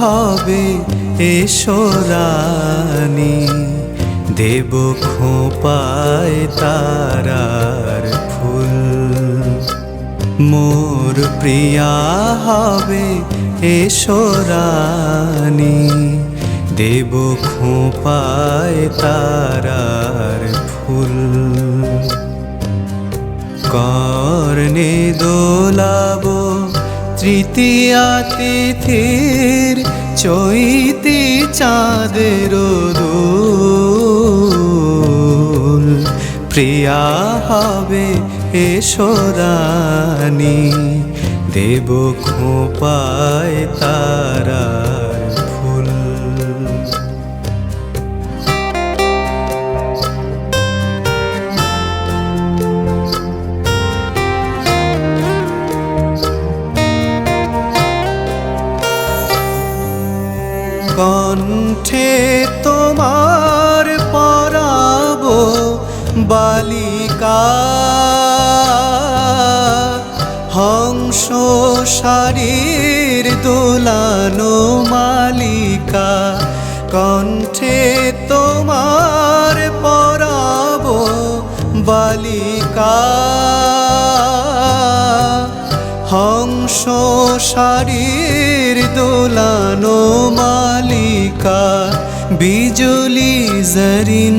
হবে এসরানি দেব খোপায় তারার ফুল। মোর প্রিয়া হবে এসরানি দেব খোপায় তারার ফুল। কর্ণে দোলাব তৃতীয়া তিথির চৈতি চাঁদের দোল প্রিয়া হবে এসরানি দেব খোপায় তারার কণ্ঠে তোমার পরাব বালিকা। হংস শারীর দোলানো মালিকা, কণ্ঠে তোমার পরাব বালিকা। হংস শারীর দোলানো মালিকা বিজলি জরিন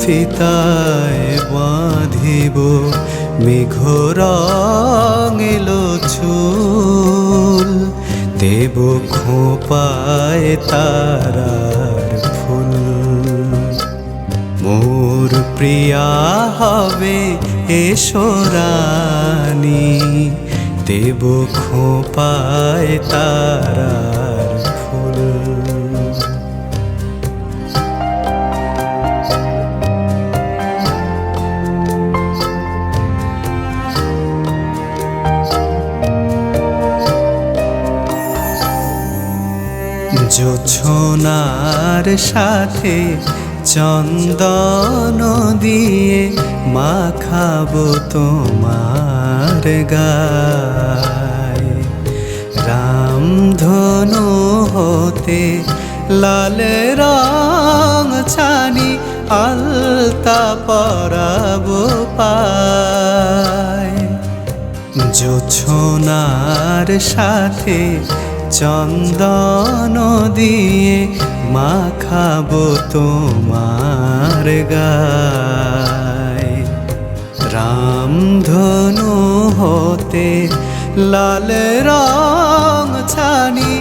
ফিতায় বাঁধিব মেঘরং এলো চুল। দেব খোপায় তারার ফুল। মোর প্রিয়া হবে এসরানি দেব খোপায় তারার জোছনার সাথে চন্দন দিয়ে মাখাবো তোমার গায়। রামধনু হতে লাল রং ছানি আলতা পরাবো পায়। জোছনার সাথে চন্দন দিয়ে মাখাবো তোমার গায়। রামধনু হতে লাল রং ছানি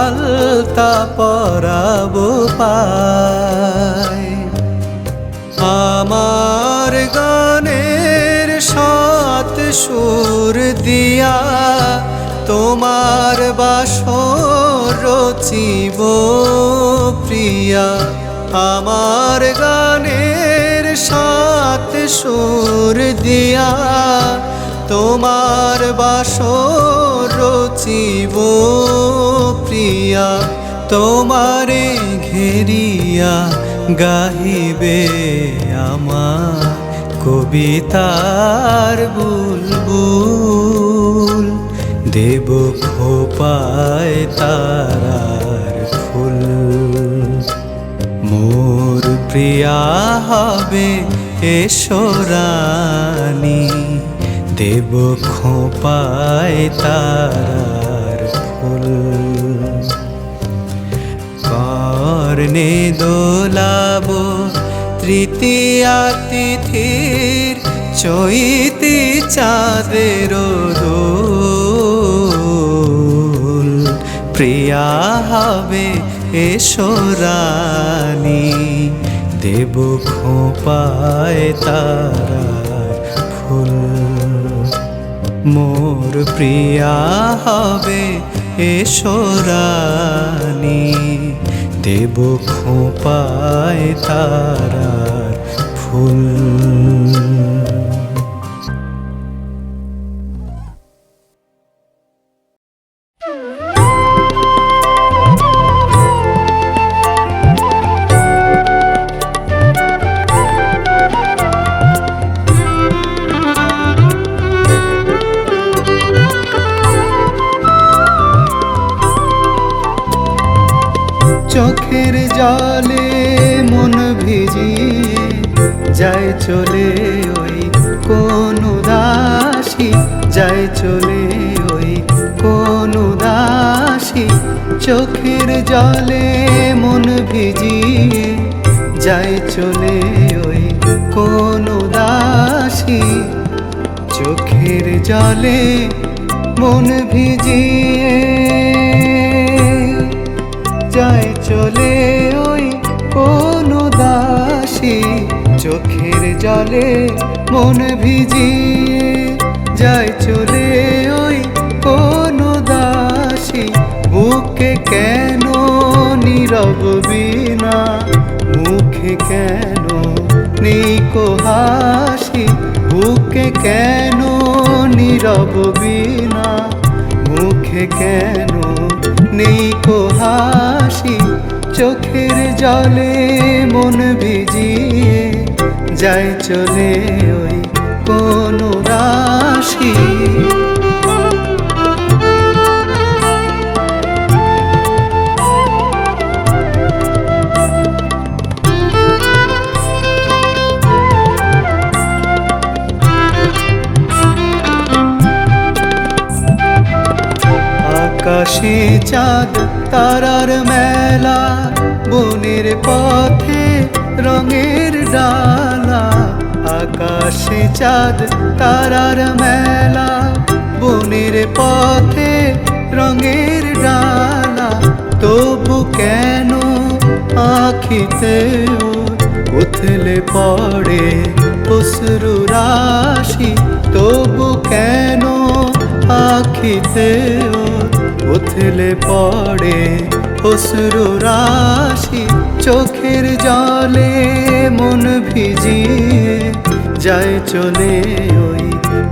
আলতা পরাবো আমার গানের সাত সুর দিয়া তোমার বাসর রচিব প্রিয়া, আমার গানের সাত সুর দিয়া তোমার বাসর রচিব প্রিয়া, তোমারে ঘেরিয়া গাহিবে আমার কবিতার বুলবুল। দেব খোপায় তারার ফুল। মোর প্রিয়া হবে এসরানি দেব খোপায় তারার ফুল। কর্ণে দোলাব তৃতীয়া তিথির, চৈতি চাঁদের দোল। প্রিয়া হবে এসরানি দেব খোপায় তারার ফুল। মোর প্রিয়া হবে এসরানি দেব খোপায় তারার ফুল। জলে মন ভিজিয়ে যায় চলে ওই কোন দাসী, যায় চলে ওই কোন দাসী। চোখের জলে মন ভিজিয়ে যায় চলে ওই কোন দাসী। চোখের জলে মন ভিজিয়ে জলে মন ভিজিয়ে যায় চলে ওই কোন দাসী। বুকে কেন নীরব বিনা মুখে কেন নিকো হাসি? বুকে কেন নীরব বিনা মুখে কেন নিকো হাসি? চোখের জলে মন ভিজিয়ে যায় চলে ওই কোন রাশি। আকাশে চাঁদ তারার মেলা বনের পথে রঙের ডালা। আকাশে চাঁদ, তারার মেলা, বনের পথে রঙের ডালা। তবু কেন আখিতে উথলে পড়ে অশ্রু রাশি? তবু কেন আখিতে উথলে পড়ে অশ্রু রাশি? চোখের জলে মন ভিজিয়ে যায় চলে ওই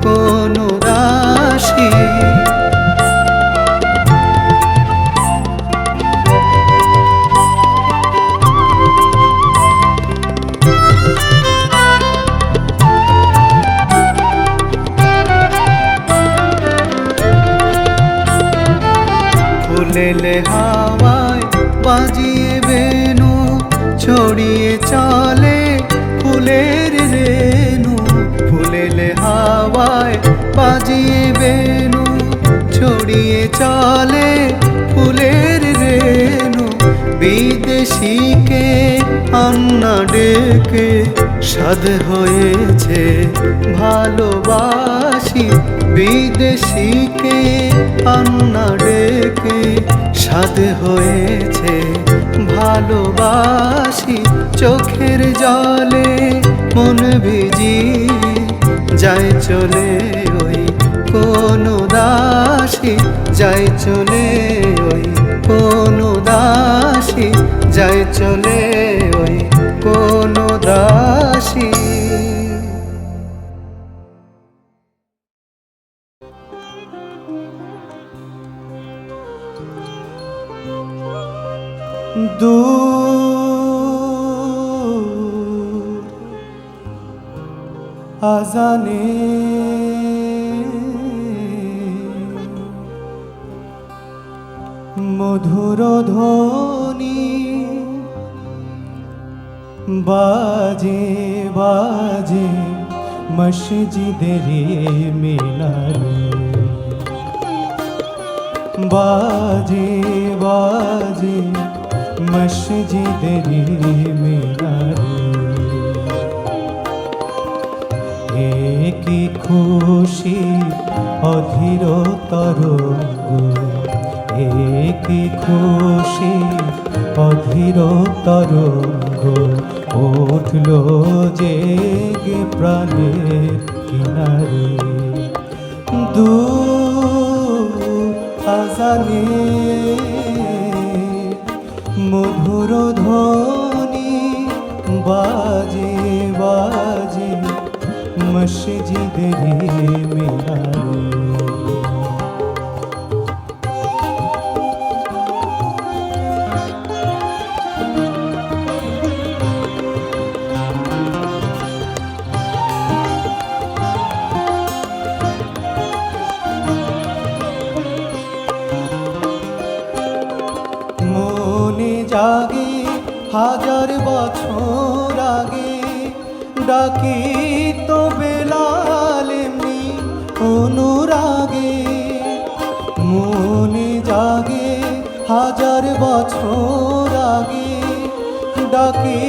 কোন রাশি। চলে ফুলের রেনু বিদেশিকে আন্না ডেকে সাদ হয়েছে ভালোবাসি বিদেশিকে আন্না ডেকে সাদ হয়েছে ভালোবাসি চোখের জলে মন ভিজি যায় চলে ওই কোন দাসী যায় চলে ওই কোন দাসী যায় চলে ওই কোন দাসী। দূর আজানে মধুর ধ্বনি বাজে বাজে মসজিদের মিলানি বাজে বাজে মসজিদের মিলানি কি খুশি অধীর তরঙ্গ কি খুশি অধীর তরঙ্গ উঠল যে প্রাণের কিনারে। দূর আজানে মধুর ধ্বনি বাজে বাজে, মসজিদের মিনারে ডাকি তো বেলাল এমনি অনুরাগে। মনে জাগে হাজার বছর আগে। ডাকি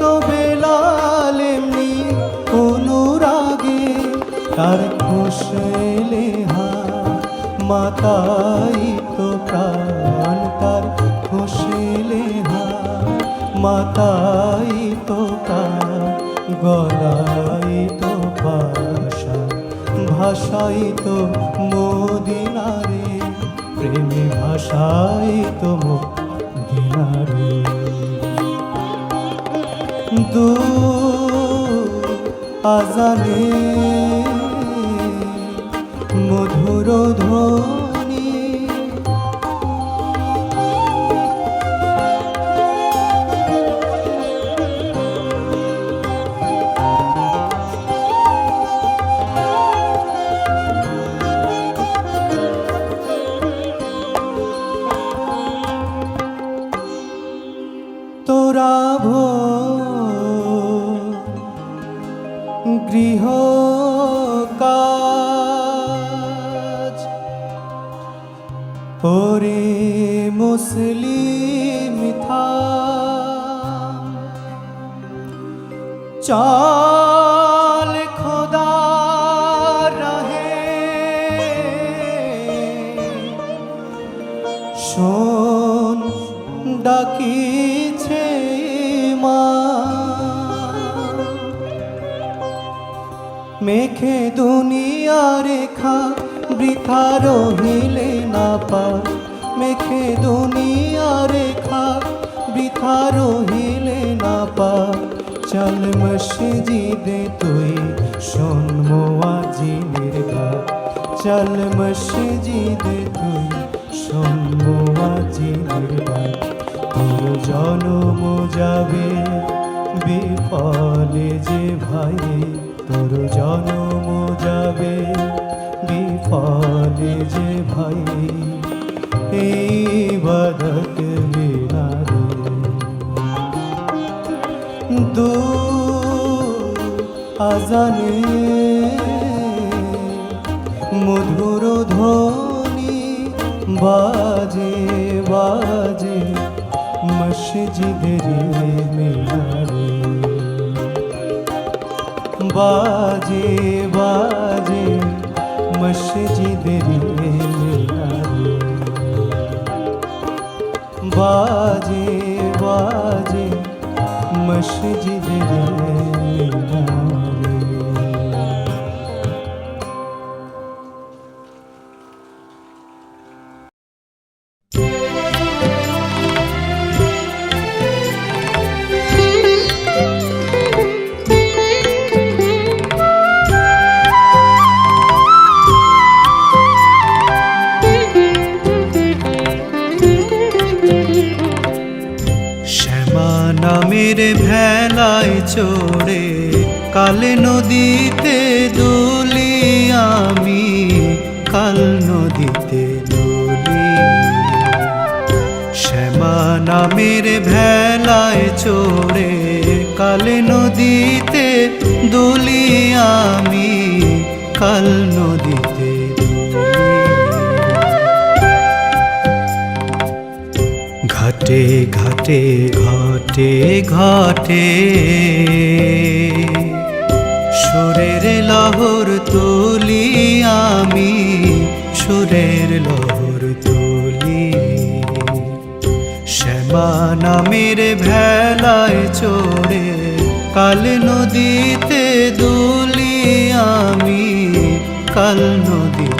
তো বেলাল এমনি অনুরাগে। তার খুশলে হা মাতাই তো প্রাণ, তার খুশলে হা মাতাই তো গলাই তো ভাষা ভাষাই তো মোদিনারে প্রেমে ভাষাই তো মোদিনারে। দু আজানে মধুর ধ্বনি চাল খোদা রহে। শোন, ডাকিছে মা। মেঘে দুনিয়া রেখা, বৃথা রহিলে না পা মেঘে দুনিয়া রেখা, বৃথা রহিলে না পা চল মসজিদে তুই, শোন মোয়াজিনের গা চল মসজিদে তুই, শোন মোয়াজিনের গা তোর জনম যাবে বিফলে যে ভাই তোর জনম যাবে বিফলে যে ভাই এই বদত বিনারে দু আজানে মধুর ধ্বনি বাজে বাজে মসজিদের মিনারে। বাজে বাজে মসজিদের বাজে বাজে মসজিদের চড়ে কাল নদীতে দুলি আমি, কাল নদীতে দুলি। শ্যামা নামের ভেলায় চড়ে কাল নদীতে দুলি আমি, কাল নদীতে ঘাটে ঘাটে ঘাটে, ঘটে ঘটে। সুরের লহর তুলি আমি, সুরের লহর তুলি। শ্যামা নামের ভেলায় চড়ে, কাল নদীতে দুলি আমি, কাল নদীতে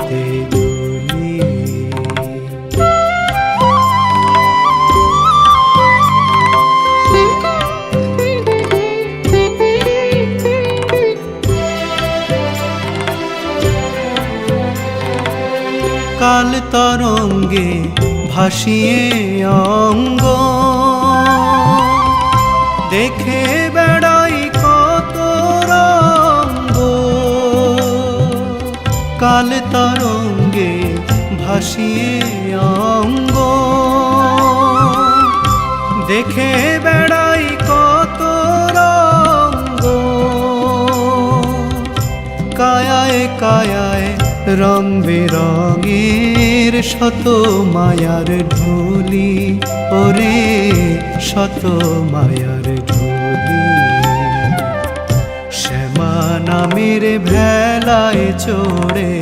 তরঙ্গে ভাসিয়ে অঙ্গ। দেখে বেড়াই কত রঙ্গ। কাল তরঙ্গে ভাসিয়ে অঙ্গ। দেখে বেড়াই কত রঙ্গ। কায়ায় কায়ায় রং বেরং শত মায়ার ঢুলি, ওরে শত মায়ার ঢুলি। শ্যামা নামের ভেলায় চড়ে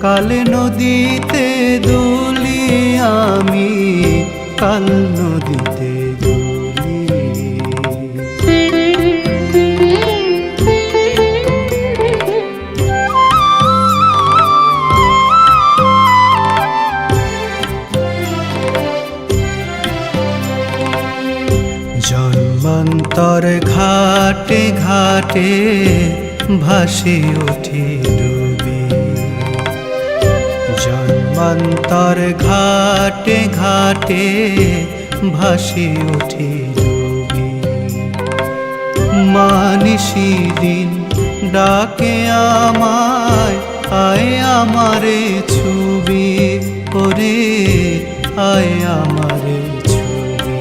কাল নদীতে দুলি আমি, কাল নদীতে ঘাটে ভাসে উঠি ডুবি। জন্মান্তর ঘাটে ঘাটে ভাসে উঠি ডুবি। মানিসি দিন ডাকে আমায়, আয় আমারে ছবি, ওরে আয় আমারে ছবি।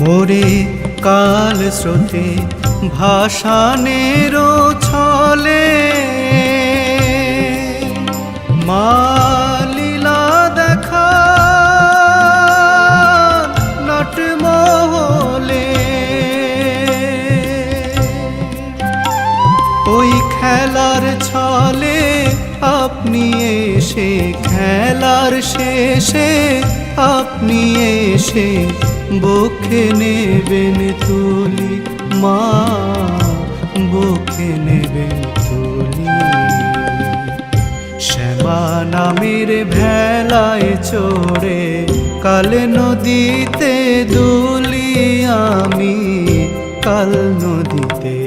মোরে কাল স্রোতে ভাসানেরও ছলে। মালিলা দেখা নটমহলে ওই খেলার ছলে আপনি এসে, খেলার শেষে আপনি এসে বুকে নেবেন তুলি, মা বুকে নেবেন তুলি। শ্যামা নামের ভেলায় চড়ে কাল নদীতে দুলি আমি, কাল নদীতে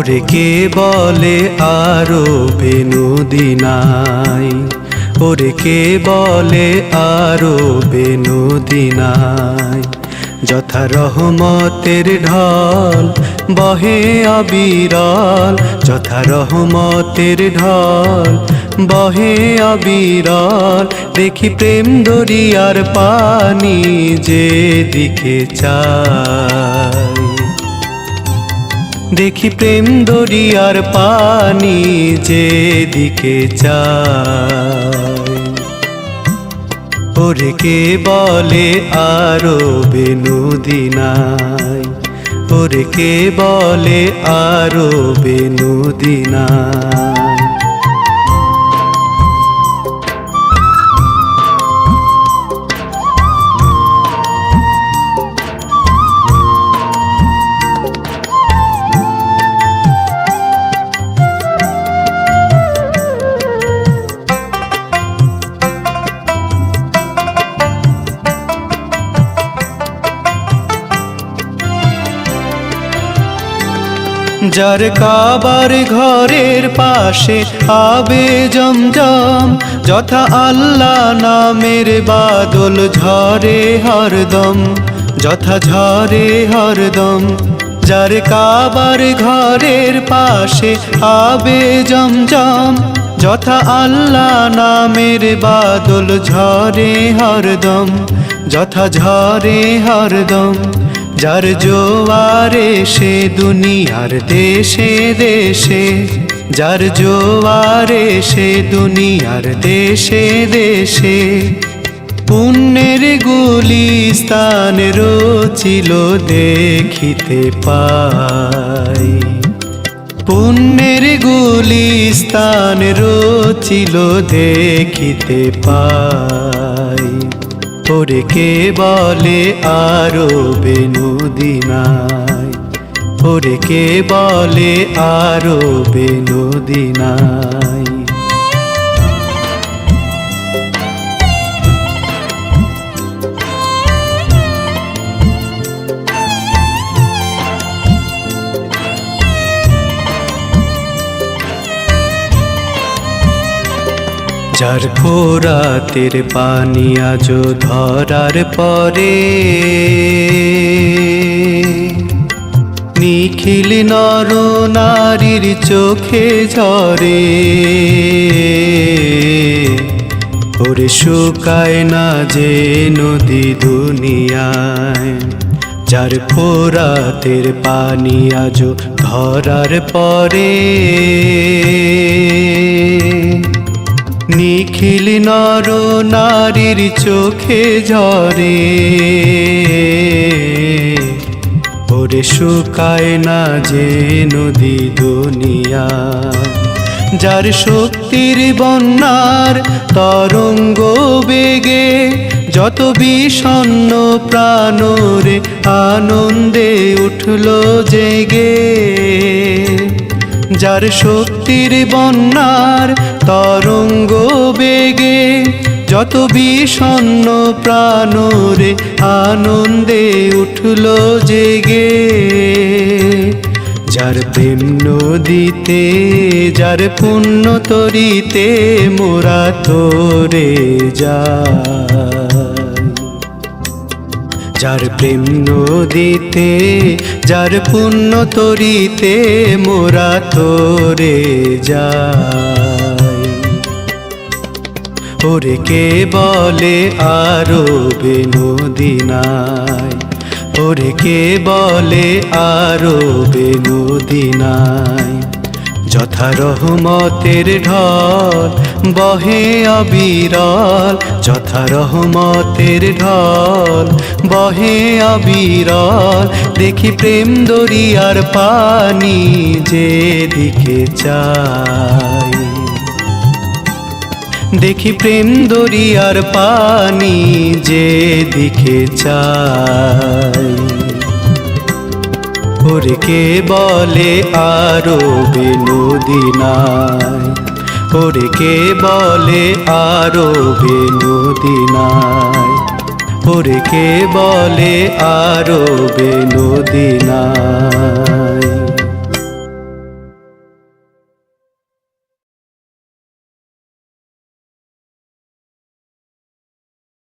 ওরে কে বলে আরও বেনুদিনাই ওরে কে বলে আরও বেনুদিনাই যথা রহমতের ঢল বহে অবিরল। যথা রহমতের ঢল বহে অবিরল। দেখি প্রেম দরিয়ার পানি যে দিকে চায় দেখি প্রেম দরিয়ার পানি যে দিকে চায় ওরে কে বলে আরও বেনুদিনাই ওরে কে বলে আরও বেনুদিনাই যার কাবার ঘরের পাশে আবে জমজম, যথা আল্লাহ নামের বাদল ঝরে হরদম, যথা ঝরে হরদম, যার কাবার ঘরের পাশে আবে জমজম, যথা আল্লাহ নামের বাদল ঝরে হরদম, যথা ঝরে হরদম। যার জোয়ারে সে দুনিয়ার দেশে দেশে, যার জোয়ারে সে দুনিয়ার দেশে দেশে। পুণ্যের গুলি স্থান রচিল দেখিতে পাই। পুণ্যের গুলি স্থান রচিল দেখিতে পাই। ওরে কে বলে আরও বেনুদিনায় ওরে কে বলে আরও বেনুদিনায় যার ফোরাতের পানি আজ ধরার পরে। নিখিল নর নারীর চোখে ঝরে। ওরে শুকায় না যে নদী দুনিয়ায়, যার ফোরাতের পানি আজ ধরার পরে। নিখিল নর নারীর চোখে ঝরে। ওরে শুকায় না যে নদী দুনিয়া, যার শক্তির বন্যার তরঙ্গ বেগে যত বিষণ্ণ প্রাণরে আনন্দে উঠল জেগে, যার শক্তির বন্যার তরঙ্গ বেগে যত বিষণ্ণ প্রাণরে আনন্দে উঠল জেগে। যার প্রেম নদীতে, যার পুণ্য তরিতে মোরা তোরে যায় যার প্রেম নদীতে, যার পুণ্য তরিতে মোরা তোরে যাই। ওরে কে বলে আরও বেনুদিনায় তোরে কে বলে আরও বেনুদিনায় যথা রহমতের ঢল বহে অবিরল। যথা রহমতের ঢল বহে অবিরল। দেখি প্রেম দরিয়ার পানি যে দিকে চাই দেখি প্রেম দরিয়ার পানি যে দিকে চাই ওরে কে বলে আরও বেনুদিনায় ওরে কে বলে আরও বেনুদিনায় ওরে কে বলে আরও বেনুদিনায়